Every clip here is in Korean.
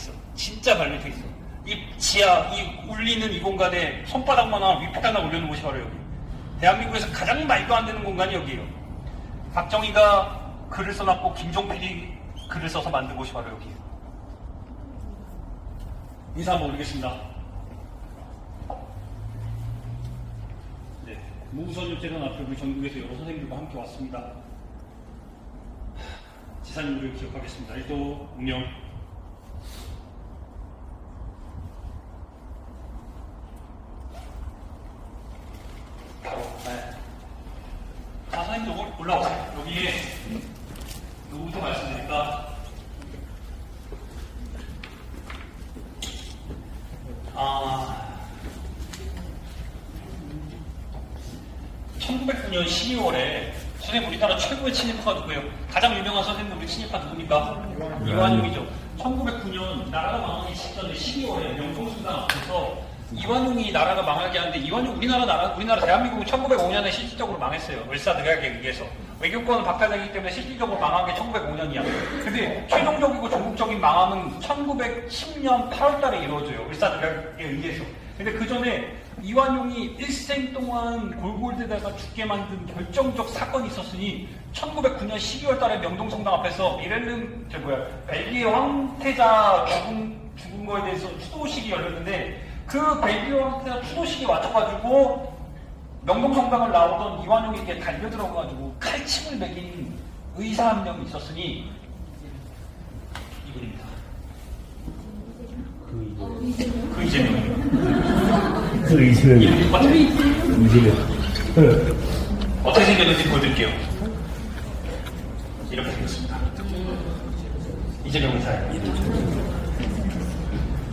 있어. 진짜 발밑에 있어. 이 지하, 이 울리는 이 공간에 손바닥만한 위패 하나 올려놓은 곳이 바로 여기. 대한민국에서 가장 말도 안 되는 공간이 여기예요. 박정희가 글을 써놨고 김종필이 글을 써서 만든 곳이 바로 여기예요. 인사 한번 올리겠습니다. 네, 무선육재단 앞에 우리 전국에서 여러 선생님들과 함께 왔습니다. 지사님들을 기억하겠습니다. 1도 운영. 바로, 네. 자, 선생님 들 올라오세요. 여기에 누구부터 말씀드릴까? 아, 1909년 12월에 선생님 우리나라 최고의 친일파가 누구예요? 가장 유명한 선생님 우리 친일파 누굽니까? 이완용이죠. 1909년 나라가 망하기 직전에 12월에 명동순간 앞에서 이완용이 나라가 망하게 하는데 이완용 우리나라 나라 우리나라 대한민국은 1905년에 실질적으로 망했어요. 을사늑약에 의해서 외교권은 박탈되기 때문에 실질적으로 망한 게 1905년이야. 근데 최종적이고 전국적인 망함은 1910년 8월달에 이루어져요. 을사늑약에 의해서. 근데 그 전에 이완용이 일생 동안 골골대다가 죽게 만든 결정적 사건이 있었으니 1909년 12월 달에 명동성당 앞에서 미렐름, 저 뭐야, 벨기에 황태자 죽은, 죽은 거에 대해서 추도식이 열렸는데 그 벨기에 황태자 추도식이 맞춰가지고 명동성당을 나오던 이완용에게 달려들어가지고 칼침을 매긴 의사 한명 있었으니 이분입니다. 그 이재명이요. 그 이승 을 이름 맞죠? 이승을 그 어떻게 생겼는지 보여드릴게요. 이렇게 생겼습니다. 이재명 의사예요.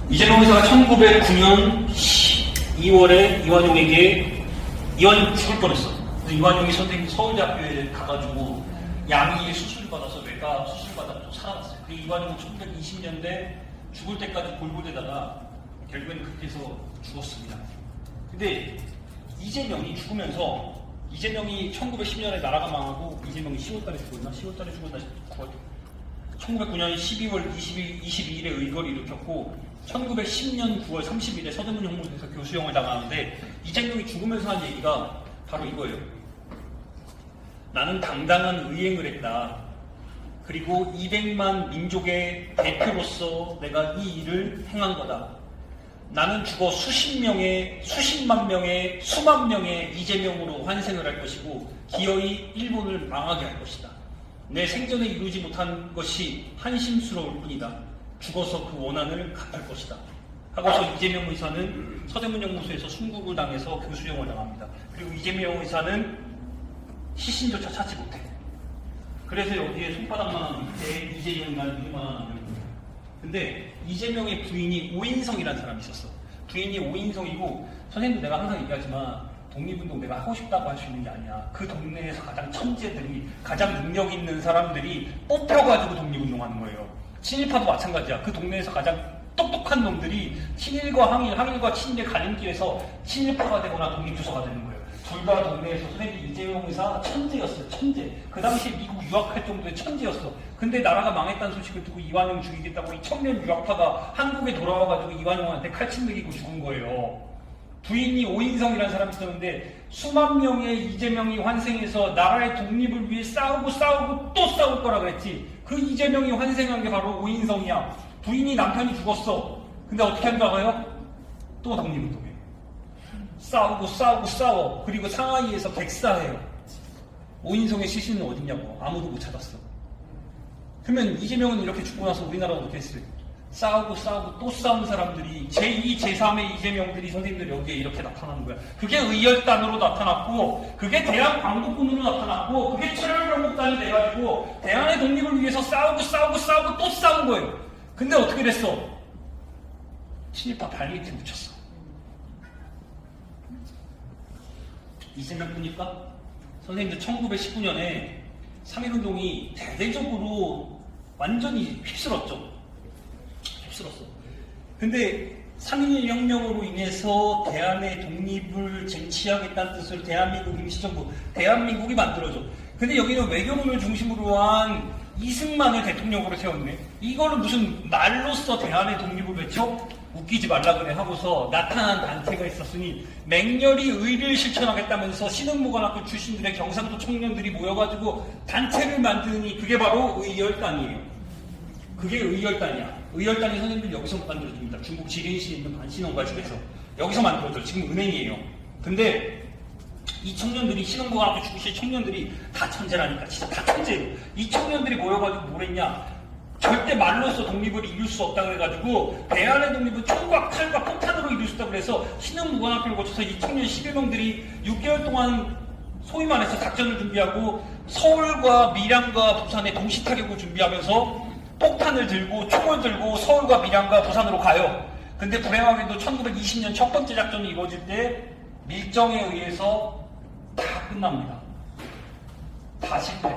이재명 의사가 1909년 2월에 이완용에게 이완용 죽을 뻔했어. 이완용이 선생님 서울대학교에 가가지고 양의 수술을 받아서 뇌가 수술 받아서 살아났어요. 그리고 이완용은 1920년대 죽을 때까지 골골대다가 결국에는 그렇게 해서 죽었습니다. 근데 이재명이 죽으면서 이재명이 1910년에 나라가 망하고 이재명이 10월달에 죽었나? 10월달에 죽었나? 9월. 1909년 12월 22, 22일에 의거를 일으켰고 1910년 9월 30일에 서대문 형무소에서 교수형을 당하는데 이재명이 죽으면서 한 얘기가 바로 이거예요. 나는 당당한 의행을 했다. 그리고 200만 민족의 대표로서 내가 이 일을 행한 거다. 나는 죽어 수십 명의, 수십만 명의, 수만 명의 이재명으로 환생을 할 것이고 기어이 일본을 망하게 할 것이다. 내 생전에 이루지 못한 것이 한심스러울 뿐이다. 죽어서 그 원한을 갚을 것이다. 하고서 이재명 의사는 서대문 연구소에서 순국을 당해서 교수형을 당합니다. 그리고 이재명 의사는 시신조차 찾지 못해. 그래서 여기에 손바닥만한 밑에 이재명이라는 이름만 하나. 근데 이재명의 부인이 오인성이라는 사람이 있었어. 부인이 오인성이고 선생님도 내가 항상 얘기하지만 독립운동 내가 하고 싶다고 할 수 있는 게 아니야. 그 동네에서 가장 천재들이 가장 능력 있는 사람들이 뽑혀가지고 독립운동하는 거예요. 친일파도 마찬가지야. 그 동네에서 가장 똑똑한 놈들이 친일과 항일, 항일과 친일의 갈림길에서 친일파가 되거나 독립주서가 되는 거예요. 둘 다 동네에서 선생님 이재용 의사 천재였어요. 천재. 그 당시에 미국 유학할 정도의 천재였어. 근데 나라가 망했다는 소식을 듣고 이완용 죽이겠다고 이 청년 유학파가 한국에 돌아와가지고 이완용한테 칼침 먹이고 죽은 거예요. 부인이 오인성이라는 사람이 있었는데 수만 명의 이재명이 환생해서 나라의 독립을 위해 싸우고 싸우고 또 싸울 거라 그랬지. 그 이재명이 환생한 게 바로 오인성이야. 부인이 남편이 죽었어. 근데 어떻게 한다고요 또 독립운동해. 싸우고 싸우고 싸워. 그리고 상하이에서 백사해요. 오인성의 시신은 어딨냐고. 아무도 못 찾았어. 그러면 이재명은 이렇게 죽고 나서 우리나라가 어떻게 했어요? 싸우고 싸우고 또 싸운 사람들이 제2, 제3의 이재명들이 선생님들 여기에 이렇게 나타나는 거야. 그게 의열단으로 나타났고, 그게 대한 광복군으로 나타났고, 그게 7월 경복단이 돼가지고 대한의 독립을 위해서 싸우고 싸우고 싸우고 또 싸운 거예요. 근데 어떻게 됐어? 친일파 발밑에 묻혔어. 이재명뿐입니까? 선생님들 1919년에 3.1운동이 대대적으로 완전히 휩쓸었죠. 휩쓸었어. 근데 3.1 혁명으로 인해서 대한의 독립을 쟁취하겠다는 뜻으로 대한민국 임시정부, 대한민국이 만들어져. 근데 여기는 외교문을 중심으로 한 이승만을 대통령으로 세웠네. 이거를 무슨 말로써 대한의 독립을 외쳐 웃기지 말라 그래 하고서 나타난 단체가 있었으니 맹렬히 의를 실천하겠다면서 신흥무관학교 출신들의 경상도 청년들이 모여가지고 단체를 만드니 그게 바로 의열단이에요. 그게 의열단이야. 의열단이 선생님들 여기서 만들어줍니다. 중국 지린시에 있는 반신원과 집에서 여기서 만들어줘. 지금 은행이에요. 근데 이 청년들이 신흥고등학교 출신 청년들이 다 천재라니까 진짜 다 천재예요. 이 청년들이 모여가지고 뭐랬냐? 절대 말로써 독립을 이룰 수 없다 그래가지고 대한의 독립은 총과 칼과 폭탄으로 이룰 수 있다 그래서 신흥무관학교를 거쳐서 이 청년 11명들이 6개월 동안 소위 말해서 작전을 준비하고 서울과 밀양과 부산에 동시 타격을 준비하면서 폭탄을 들고 총을 들고 서울과 밀양과 부산으로 가요. 근데 불행하게도 1920년 첫 번째 작전이 이루어질 때 밀정에 의해서 다 끝납니다. 다 실패.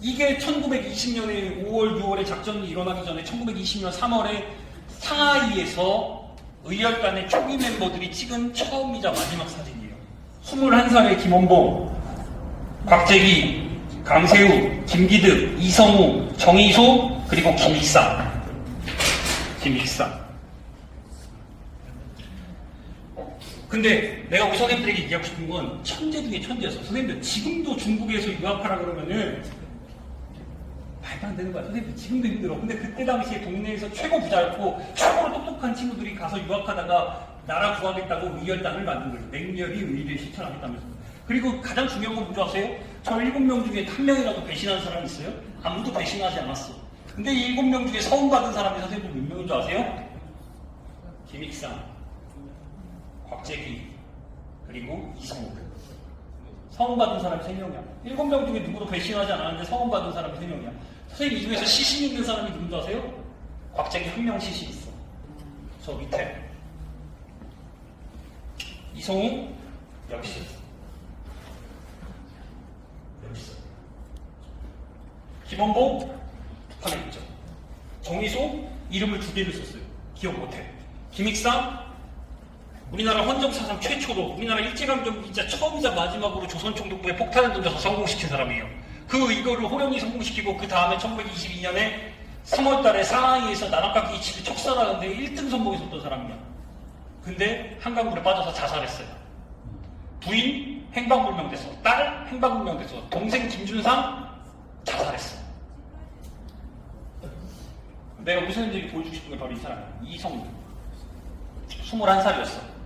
이게 1920년에 5월, 6월에 작전이 일어나기 전에 1920년 3월에 상하이에서 의열단의 초기 멤버들이 찍은 처음이자 마지막 사진이에요. 21살의 김원봉, 곽재기, 강세우, 김기득, 이성우, 정의소, 그리고 김익상. 김익상. 근데 내가 우리 선생님들에게 얘기하고 싶은 건 천재 중에 천재였어. 선생님들 지금도 중국에서 유학하라 그러면은 말도 안 되는 거야. 선생님들 지금도 힘들어. 근데 그때 당시에 동네에서 최고 부자였고 최고로 똑똑한 친구들이 가서 유학하다가 나라 구하겠다고 의열단을 만든 거예요. 맹렬히 의를 실천하겠다면서. 그리고 가장 중요한 건 뭔지 아세요? 저 일곱 명 중에 한 명이라도 배신한 사람 있어요? 아무도 배신하지 않았어. 근데 이 일곱 명 중에 서운받은 사람이 선생님 몇 명인 줄 아세요? 김익상, 곽재기, 그리고 이성우. 서운받은 사람이 세 명이야. 일곱 명 중에 누구도 배신하지 않았는데 서운받은 사람이 세 명이야. 선생님 이 중에서 시신 있는 사람이 누군지 아세요? 곽재기 한 명 시신 있어. 저 밑에. 이성우 여기 있어. 여기 있어. 김원복 북한에 있죠. 정의소 이름을 두 개를 썼어요. 기억 못해. 김익상 우리나라 헌정사상 최초로 우리나라 일제강점기 진짜 처음이자 마지막으로 조선총독부에 폭탄을 던져서 성공시킨 사람이에요. 그 이거를 호령이 성공시키고 그 다음에 1922년에 3월달에 상하이에서 나락깎이 이치를 척살하는데 1등 선봉했었던 사람이야. 근데 한강물에 빠져서 자살했어요. 부인 행방불명돼서 딸 행방불명돼서 동생 김준상 자살했어. 내가 우리 선생님들이 보여주고 싶은 게 바로 이 사람이야. 이성우. 21살이었어.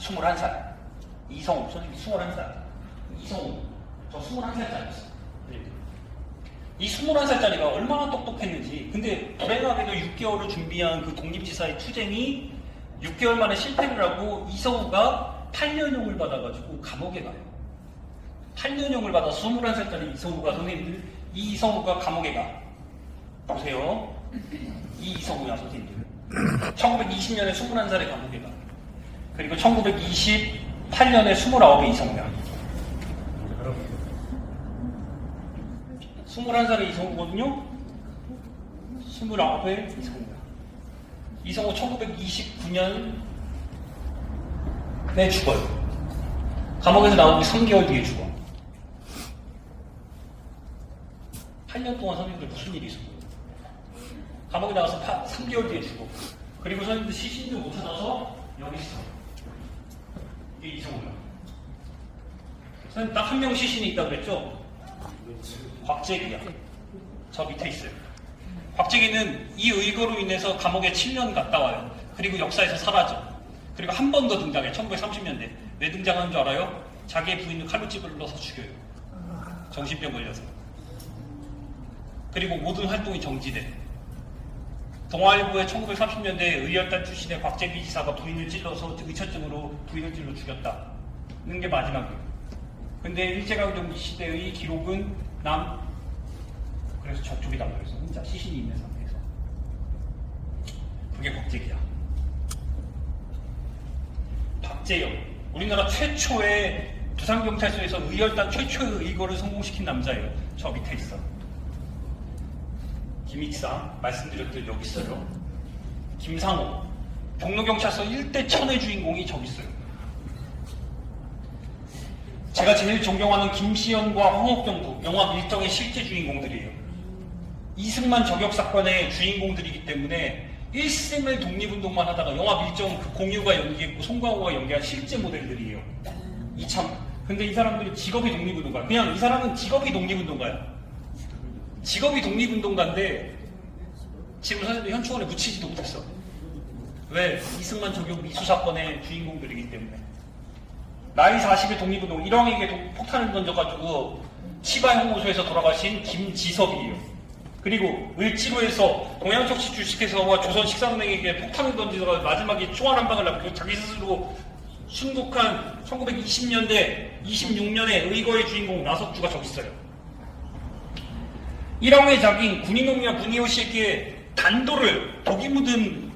21살. 이성우. 선생님 21살. 이성우. 저 21살짜리였어. 이 21살짜리가 얼마나 똑똑했는지. 근데 불행하게도 6개월을 준비한 그 독립지사의 투쟁이 6개월 만에 실패를 하고 이성우가 8년형을 받아가지고 감옥에 가요. 8년형을 받아서 21살짜리 이성우가 선생님들, 이 이성우가 감옥에 가. 보세요. 이 이성우야, 선생님들. 1920년에 21살에 감옥에 가. 그리고 1928년에 29에 이성우야. 21살에 이성우거든요? 29에 이성우야. 이성우 1929년에 죽어요. 감옥에서 나오고 3개월 뒤에 죽어. 8년 동안 선생님들 무슨 일이 있었어요? 감옥에 나가서 3개월 뒤에 죽어. 그리고 선생님들 시신도 못 찾아서 여기 있어. 이게 이성우야. 선생님 딱 한 명 시신이 있다고 그랬죠? 곽재기야. 저 밑에 있어요. 곽재기는 이 의거로 인해서 감옥에 7년 갔다 와요. 그리고 역사에서 사라져. 그리고 한 번 더 등장해. 1930년대. 왜 등장하는 줄 알아요? 자기의 부인을 칼로 찌불러서 죽여요. 정신병 걸려서. 그리고 모든 활동이 정지돼. 동아일보에 1930년대 의열단 출신의 곽재기 지사가 부인을 찔러서 의처증으로 부인을 찔러 죽였다는 게 마지막이에요. 근데 일제강점기 시대의 기록은 남 그래서 저쪽에 담겨있어 혼자 시신이 있는 상태에서 그게 곽재기야. 박재영 우리나라 최초의 부산경찰서에서 의열단 최초의 의거를 성공시킨 남자예요. 저 밑에 있어. 김익상 말씀드렸듯 여기 있어요. 김상호 종로경찰서 1대 천의 주인공이 저기 있어요. 제가 제일 존경하는 김시연과 황옥경도 영화 밀정의 실제 주인공들이에요. 이승만 저격 사건의 주인공들이기 때문에 일생을 독립운동만 하다가 영화 밀정 그 공유가 연기했고 송강호가 연기한 실제 모델들이에요. 이 참 근데 이 사람들이 직업이 독립운동가 그냥 이 사람은 직업이 독립운동가야. 직업이 독립운동가인데 지금 선생님들 현충원에 묻히지도 못했어. 왜? 이승만 저격 미수 사건의 주인공들이기 때문에. 나이 40의 독립운동, 일왕에게 도- 폭탄을 던져가지고 치바 형무소에서 돌아가신 김지섭이에요. 그리고 을지로에서 동양척시 주식회사와 조선 식상은행에게 폭탄을 던지다가 마지막에 총알 한 방을 낳고 자기 스스로 순국한 1920년대, 26년에 의거의 주인공 나석주가 저기 있어요. 일왕의 자기인 군인놈이야 문희호 씨에게 단도를 독이 묻은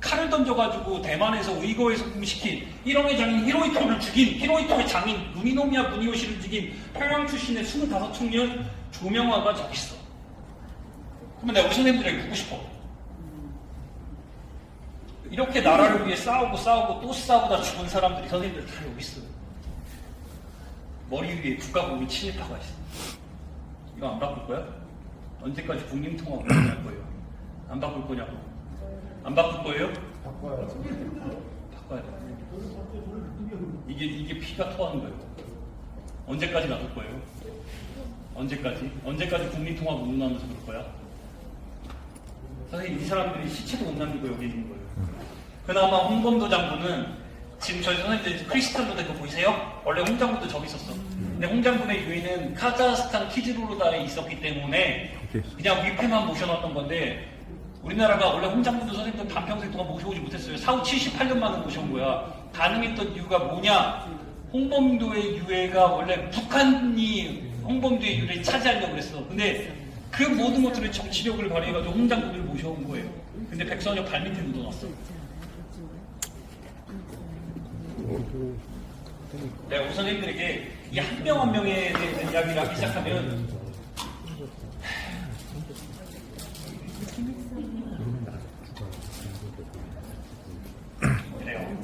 칼을 던져가지고 대만에서 의거에 속금시킨 일왕의 장인 히로이토를 죽인 히로이토의 장인 문희노미야 문희호 씨를 죽인 평양 출신의 25청년 조명화가 저기 있어. 그러면 내가 우리 선생님들에게 묻고 싶어. 이렇게 나라를 위해 싸우고 싸우고 또 싸우다 죽은 사람들이 선생님들 다 여기 있어요. 머리 위에 국가공인 친일파가 있어. 이거 안 바꿀 거야? 언제까지 국민통합 운동할 거예요? 안 바꿀 거냐고? 안 바꿀 거예요? 바꿔야 바꿔야 돼. 이게 이게 피가 토하는 거예요. 언제까지 놔둘 거예요? 언제까지? 언제까지 국민통합 운동하면서 그럴 거야? 선생님 이 사람들이 시체도 못 남기고 여기 있는 거예요. 그나마 홍범도 장군은 지금 저희 선생님들 크리스탈 로데 그거 보이세요? 원래 홍 장군도 저기 있었어. 근데 홍 장군의 유해는 카자흐스탄 키즈루르다에 있었기 때문에 그냥 위패만 모셔놨던 건데 우리나라가 원래 홍 장군도 선생님들 반평생 동안 모셔오지 못했어요. 사후 78년 만에 모셔온 거야. 가능했던 이유가 뭐냐? 홍범도의 유해가 원래 북한이 홍범도의 유해를 차지하려고 그랬어. 근데 그 모든 것들을 정치력을 발휘해가지고 홍 장군을 모셔온 거예요. 근데 백선엽 발 밑에 묻어놨어. 내가 우리 선생님들에게 이 한 명 한 명에 대해서 이야기를 하기 시작하면 그래요.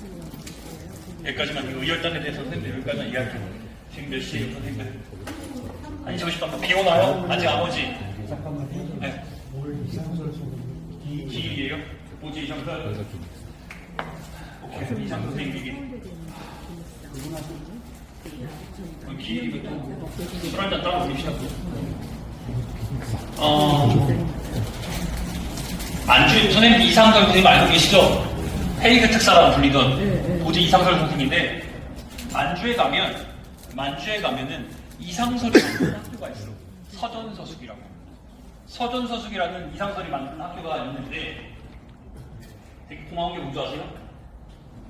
여기까지만 이 의열단에 대해서 선생님들 여기까지만 이야기해요. 지금 몇 시에요 선생님들? 아니 잠깐 비 오나요? 아직 안 오지? 네. 기일이에요? 뭐지 이상설? 오케이 이상 선생님 얘기 술 한잔 따라 드립시다 어, 안주 선생님 이상설 선생님 알고 계시죠? 헤이그 특사라고 불리던 도제 이상설 선생인데 만주에 가면 만주에 가면은 이상설이 만든 학교가 있어 서전서숙이라고 서전서숙이라는 이상설이 만든 학교가 있는데 되게 고마운 게 뭔지 아세요?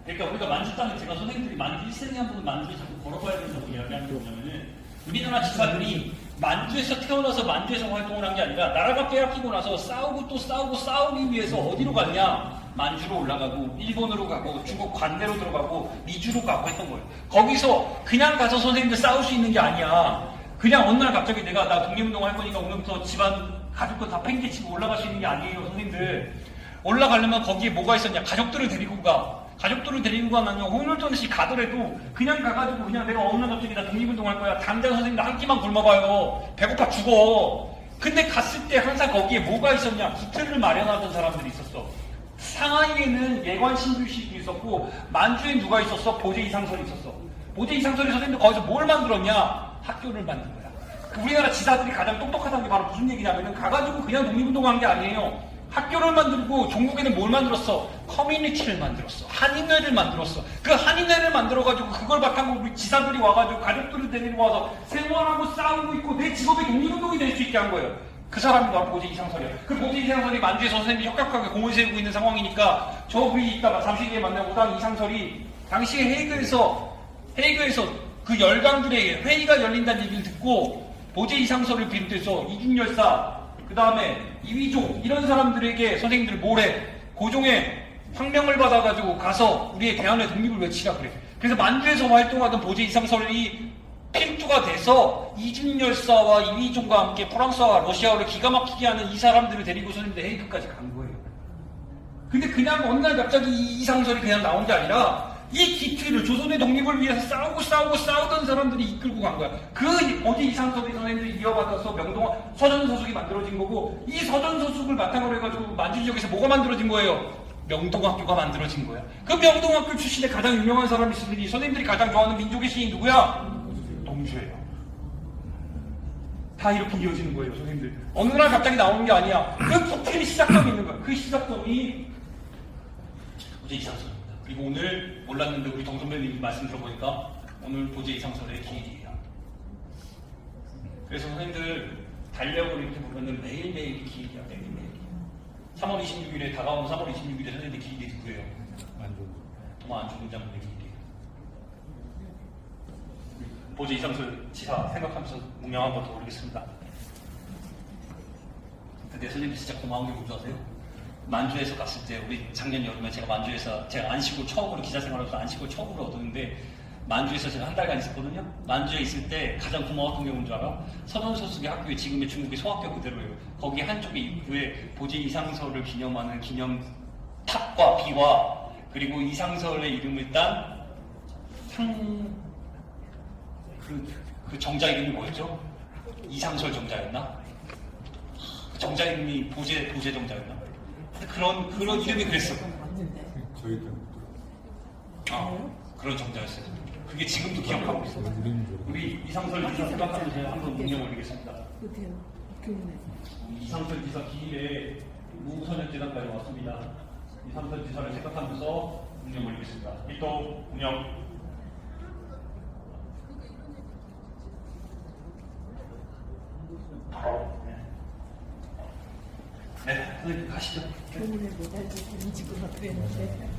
그러니까 우리가 만주 땅에 제가 선생님들이 만주 1생에 한 번은 만주에 자꾸 걸어봐야 된다고 이야기하는 게 뭐냐면은 우리나라 지사들이 만주에서 태어나서 만주에서 활동을 한 게 아니라 나라가 빼앗기고 나서 싸우고 또 싸우고 싸우기 위해서 어디로 갔냐? 만주로 올라가고 일본으로 가고 중국 관내로 들어가고 미주로 가고 했던 거예요. 거기서 그냥 가서 선생님들 싸울 수 있는 게 아니야. 그냥 어느 날 갑자기 내가 나 독립운동 할 거니까 오늘부터 집안 가족들 다 팽개치고 올라갈 수 있는 게 아니에요, 선생님들. 올라가려면 거기에 뭐가 있었냐? 가족들을 데리고 가. 가족들을 데리고 가면 홍일전시 가더라도 그냥 가가지고 그냥 내가 어느 날 갑자기 나 독립운동 할 거야. 당장 선생님들 한 끼만 굶어봐요. 배고파 죽어. 근데 갔을 때 항상 거기에 뭐가 있었냐? 구태를 마련하던 사람들이 있었어. 상하이에는 예관 신규식이 있었고 만주에 누가 있었어? 보제 이상설이 있었어. 보제 이상설이 선생님들 거기서 뭘 만들었냐? 학교를 만든 거야. 그 우리나라 지사들이 가장 똑똑하다는 게 바로 무슨 얘기냐면은 가가지고 그냥 독립운동한 게 아니에요. 학교를 만들고 종국에는 뭘 만들었어? 커뮤니티를 만들었어. 한인회를 만들었어. 그 한인회를 만들어가지고 그걸 바탕으로 우리 지사들이 와가지고 가족들을 데리고 와서 생활하고 싸우고 있고 내 직업이 독립운동이 될 수 있게 한 거예요. 그 사람이 바로 보제 이상설이야. 그 보제 이상설이 만주에서 선생님이 협력하게 공을 세우고 있는 상황이니까 저 위에 있다가 잠시 뒤에 만나보다 이상설이 당시에 헤이그에서 헤이그에서 그 열강들의 회의가 열린다는 얘기를 듣고 보제 이상설을 비롯해서 이중열사 그 다음에 이위종 이런 사람들에게 선생님들 뭐래 고종의 황명을 받아가지고 가서 우리의 대한의 독립을 외치라 그래. 그래서 만주에서 활동하던 보제 이상설이 필두가 돼서 이중열사와 이위종과 함께 프랑스와 러시아어를 기가 막히게 하는 이 사람들을 데리고 선생님들 헤이크까지 간 거예요. 근데 그냥 어느 날 갑자기 이 이상설이 그냥 나온 게 아니라 이 기틀을 조선의 독립을 위해서 싸우고 싸우고 싸우던 사람들이 이끌고 간 거야. 그 어제 이상섭이 선생님들이 이어받아서 명동화 서전서숙이 만들어진 거고 이 서전서숙을 바탕으로 해가지고 만주 지역에서 뭐가 만들어진 거예요? 명동학교가 만들어진 거야. 그 명동학교 출신의 가장 유명한 사람이 있으니 선생님들이 가장 좋아하는 민족의 시인 누구야? 동주예요. 다 이렇게 이어지는 거예요, 선생님들. 어느 날 갑자기 나오는 게 아니야. 그 포텐이 시작점이 있는 거야. 그 시작점이 보제 이상설입니다. 그리고 오늘 몰랐는데 우리 동 선배님 말씀 들어보니까 오늘 보제 이상설의 기일이에요. 그래서 선생님들 달력을 이렇게 보면은 매일매일 기일이야, 매일매일. 3월 26일에 다가오는 3월 26일에 선생님들 기일이 누구예요? 도마 안중근 장군의 기일이에요. 보제 이상설 지사 생각하면서 묵념 한번 더 올리겠습니다. 근데 선생님 진짜 고마운 게 뭔지 아세요? 만주에서 갔을 때 우리 작년 여름에 제가 만주에서 제가 안식을 처음으로 기자 생활하면서 안식을 처음으로 얻었는데 만주에서 제가 한 달간 있었거든요. 만주에 있을 때 가장 고마웠던 게 뭔지 알아? 서전서숙의 학교에 지금의 중국의 소학교 그대로예요. 거기 한쪽에 입구에 보제 이상설을 기념하는 기념 탑과 비와 그리고 이상설의 이름을 딴 상... 그, 그 정자 이름이 뭐였죠? 이상설 정자였나? 그 정자 이름이 보제, 보제 정자였나? 그런, 그런 이름이 그랬어. 저희도 아, 그런 정자였어요. 그게 지금도 기억하고 있어. 우리 이상설 기사 생각하면 제가 한번 문명 올리겠습니다. 못해요. 교문에서. 이상설 기사 기일에 무소년재단까지 왔습니다. 이상설 기사를 생각하면서 문명 올리겠습니다. 일도 문명. 네, 선생님 가시죠. 교문에 못 알고 인지구가 그랬는데.